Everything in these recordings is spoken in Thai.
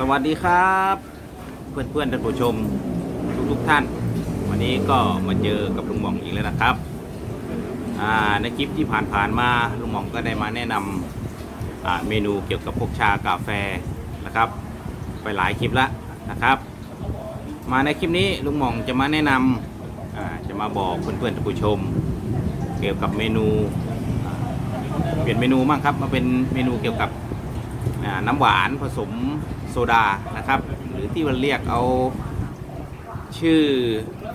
สวัสดีครับ เพื่อนเพื่อนๆท่านผู้ชมทุกทุกๆท่าน วันนี้ก็มาเจอกับลุงหม่องอีกแล้วนะครับในคลิปที่ผ่านๆมาลุงหม่องก็ได้มาแนะนำอ่าเมนูเกี่ยวกับพวกชากาแฟนะครับ ไปหลายคลิปแล้วนะครับ มาในคลิปนี้ลุงหม่องจะมาแนะนำอ่าจะมาบอกเพื่อนเพื่อนๆท่านผู้ชม เกี่ยวกับเมนู เปลี่ยนเมนูบ้างครับมาเป็นเมนูเกี่ยวกับ น้ำหวานผสมโซดานะครับ หรือที่มันเรียกเอาชื่อ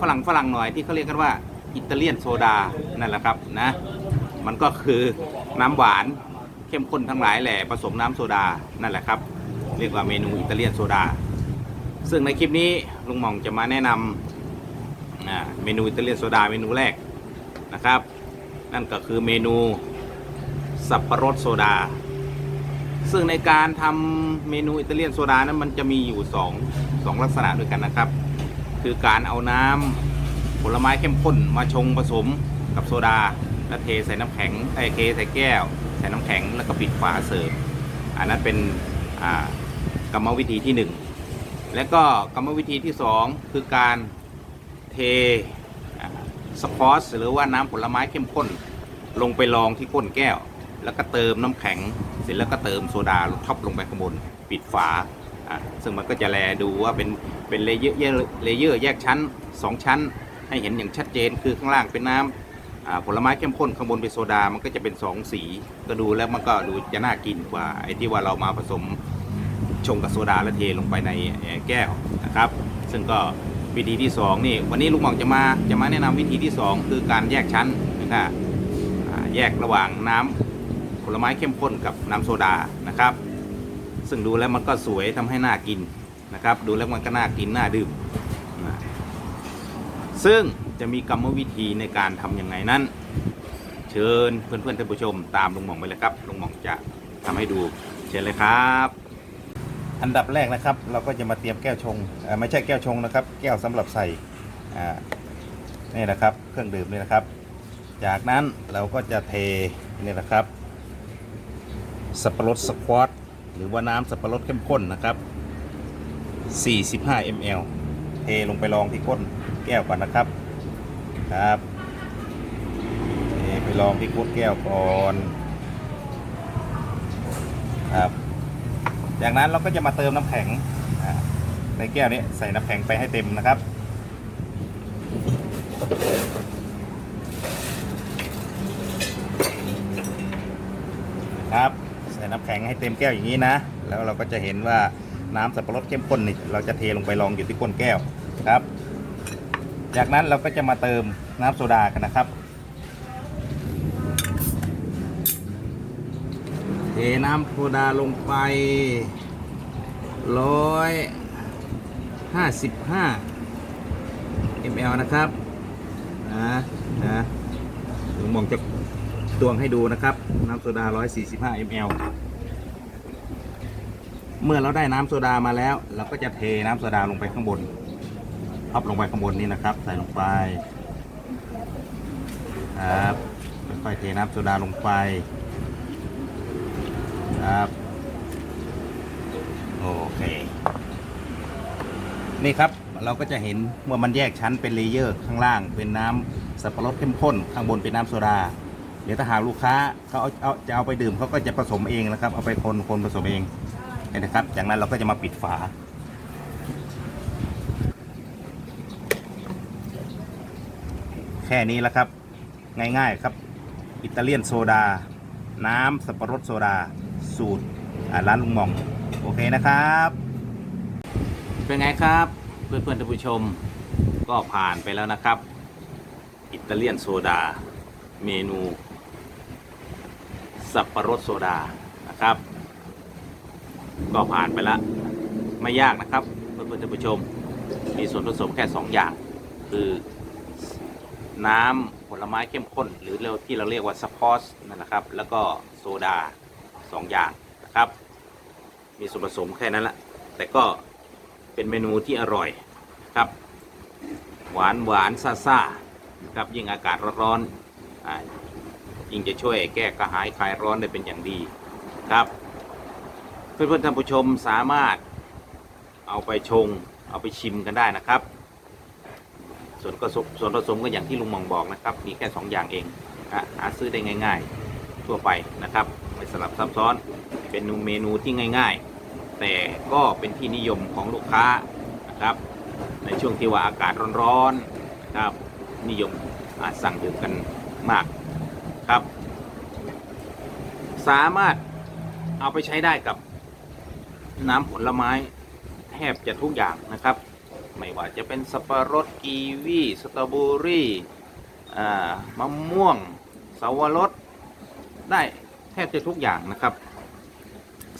ฝรั่งฝรั่งหน่อยที่เขาเรียกกันว่าอิตาเลียนโซดานั่นแหละครับนะมันก็คือน้ำหวานเข้มข้นทั้งหลายแหละผสมน้ำโซดานั่นแหละครับ เรียกว่าเมนูอิตาเลียนโซดา ซึ่งในคลิปนี้ลุงหม่องจะมาแนะนำเมนูอิตาเลียนโซดาเมนูแรกนะครับ นั่นก็คือเมนูสับปะรดโซดา ซึ่งในการทำเมนูอิตาเลียนโซดานั้นมันจะมีอยู่2องสองลักษณะด้วยกันนะครับ คือการเอาน้ำผลไม้เข้มข้นมาชงผสมกับโซดา แล้วเทใส่น้ำแข็งไอเทใส่แก้ว ใส่น้ำแข็งแล้วก็ปิดฝาเสิร์ฟอันนั้นเป็นกรรมวิธีที่ 1 และก็กรรมวิธีที่ 2 คือการเทอ่าสควอชหรือว่าน้ำผลไม้เข้มข้น ลงไปรองที่ก้นแก้ว แล้วก็เติมน้ำแข็ง เสร็จแล้วก็เติมโซดาท็อปลงไปข้างบนปิดฝาอะซึ่งมันก็จะแลดูว่าเป็นเป็นเลเยอร์เลเยอร์แยกชั้น 2 ชั้น ให้เห็นอย่างชัดเจนคือข้างล่างเป็นน้ำอ่าผลไม้เข้มข้นข้างบนเป็นโซดา มันก็จะเป็น 2 สี ก็ดูแล้วมันก็ดูจะน่ากินกว่าไอ้ที่ว่าเรามาผสมชงกับโซดาแล้วเทลงไปในแก้วนะครับ ซึ่งก็วิธีที่สองนี่ วันนี้ลุงหม่องจะมาจะมาแนะนำวิธีที่สองคือการแยกชั้นนะครับแยกระหว่างน้ำ ผลไม้เข้มข้นกับน้ำโซดานะครับ ซึ่งดูแล้วมันก็สวยทำให้น่ากินนะครับ ดูแล้วมันก็น่ากินน่าดื่มนะซึ่งจะมีกรรมวิธีในการทำยังไงนั้น เชิญเพื่อนๆท่านผู้ชมตามลุงหม่องไปเลยครับลุงหม่องจะทำให้ดู เชิญเลยครับ อันดับแรกนะครับ เราก็จะมาเตรียมแก้วชงเอ่อไม่ใช่แก้วชงนะครับ แก้วสำหรับใส่อ่านี่นะครับ เครื่องดื่มนี่นะครับ จากนั้นเราก็จะเทนี่นะครับ สับปะรดสควอตหรือว่าน้ำสับปะรดเข้มข้นนะครับ 45 ml เทลงไปรองที่ก้นแก้วก่อนนะครับครับเทไปรองที่ก้นแก้วก่อนครับจากนั้นเราก็จะมาเติมน้ำแข็งในแก้วนี้ใส่น้ำแข็งไปให้เต็มนะครับใส่ น้ำแข็งให้เต็มแก้วอย่างนี้นะ แล้วเราก็จะเห็นว่าน้ำสับปะรดเข้มข้นนี่เราจะเทลงไปรองอยู่ที่ก้นแก้วครับ จากนั้นเราก็จะมาเติมน้ำโซดากันนะครับ เทน้ำโซดาลงไปร้อยห้าสิบห้า ml นะครับนะนะลุงมองจะ ตวงให้ดูนะครับ น้ำโซดา 145 ml เมื่อเราได้น้ำโซดามาแล้ว เราก็จะเทน้ำโซดาลงไปข้างบนพับลงไปข้างบนนี้นะครับ ใส่ลงไปครับค่อยๆเทน้ำโซดาลงไปครับโอเคนี่ครับเราก็จะเห็นว่ามันแยกชั้นเป็นเลเยอร์ข้างล่างเป็นน้ำสับปะรดเข้มข้น ข้างบนเป็นน้ำโซดา เดี๋ยวถ้าหากลูกค้าเขาเอาเอาจะเอาไปดื่มเขาก็จะผสมเองนะครับ เอาไปคนคนผสมเองเห็นนะครับ จากนั้นเราก็จะมาปิดฝา แค่นี้แล้วครับ ง่ายๆครับ อิตาเลียนโซดา น้ำสับปะรดโซดา สูตรร้านลุงมอง โอเคนะครับ เป็นไงครับเพื่อนๆท่านผู้ชมก็ผ่านไปแล้วนะครับ อิตาเลียนโซดา เมนู สับปะรดโซดานะครับ ก็ผ่านไปแล้วไม่ยากนะครับเพื่อนเพื่อนๆท่านผู้ชม มีส่วนผสมแค่ 2 อย่าง คือน้ำผลไม้เข้มข้น หรือเราที่เราเรียกว่าสปอสนั่นแหละครับ แล้วก็โซดา 2 อย่างนะครับ มีส่วนผสมแค่นั้นละแต่ก็เป็นเมนูที่อร่อยครับ หวานหวานซาซานะครับยิ่งอากาศร้อนๆอ่า ยิ่งจะช่วยแก้กระหายคลายร้อนได้เป็นอย่างดีครับ เพื่อนๆท่านผู้ชมสามารถเอาไปชง เอาไปชิมกันได้นะครับ ส่วนผสมส่วนผสมก็อย่างที่ลุงหมองบอกนะครับ มีแค่สองอย่างเองนะหาซื้อได้ง่าย ๆ ทั่วไปนะครับ ไม่สลับซับซ้อน เป็นเมนูที่ง่าย ๆ แต่ก็เป็นที่นิยมของลูกค้านะครับ ในช่วงที่ว่าอากาศร้อนๆนะครับนิยมสั่งดื่มกันมาก ครับ สามารถเอาไปใช้ได้กับน้ำผลไม้แทบจะทุกอย่างนะครับ ไม่ว่าจะเป็นสับปะรดกีวีสตรอเบอรี่มะม่วงสาวรสได้แทบจะทุกอย่างนะครับ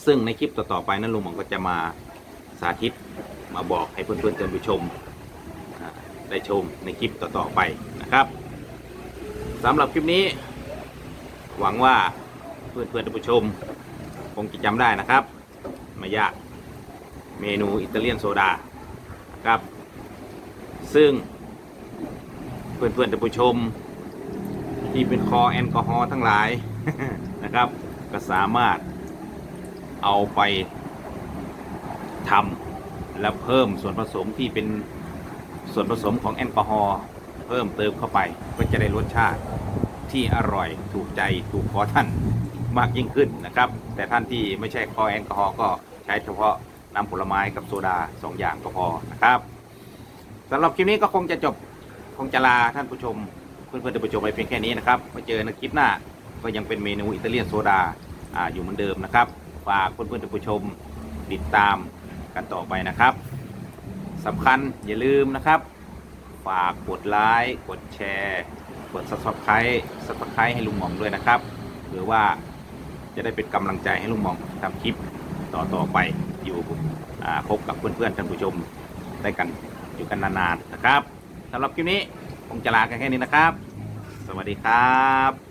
ซึ่งในคลิปต่อๆไปนั้นลุงหมองก็จะมาสาธิตมาบอกให้เพื่อนๆท่านผู้ชมได้ชมในคลิปต่อๆไปนะครับสำหรับคลิปนี้ หวังว่าเพื่อนๆท่านผู้ชม คงจะจำได้นะครับ ไม่ยากเมนูอิตาเลียนโซดาครับ ซึ่งเพื่อนๆท่านผู้ชม ที่เป็นคอแอลกอฮอล์ทั้งหลายนะครับ ก็สามารถเอาไปทำและเพิ่มส่วนผสมที่เป็นส่วนผสมของแอลกอฮอล์เพิ่มเติมเข้าไปก็จะได้รสชาติ ที่อร่อยถูกใจถูกคอท่านมากยิ่งขึ้นนะครับ แต่ท่านที่ไม่ใช่คอแอลกอฮอล์ก็ใช้เฉพาะน้ำผลไม้กับโซดาสองอย่างก็พอนะครับสำหรับคลิปนี้ก็คงจะจบคงจะลาท่านผู้ชมเพื่อนๆท่านผู้ชมไปเพียงแค่นี้นะครับมาเจอในคลิปหน้าก็ยังเป็นเมนูอิตาเลียนโซดาอาอยู่เหมือนเดิมนะครับฝากเพื่อนๆท่านผู้ชมติดตามกันต่อไปนะครับสำคัญอย่าลืมนะครับ ฝากกดไลค์กดแชร์ กด subscribe subscribe ให้ลุงหม่องด้วยนะครับหรือว่าจะได้เป็นกำลังใจให้ลุงหม่องทำคลิปต่อๆไปอยู่พบกับเพื่อนๆท่านผู้ชมได้กันอยู่กันนานๆนะครับสำหรับคลิปนี้คงจะลากันแค่นี้นะครับ สวัสดีครับ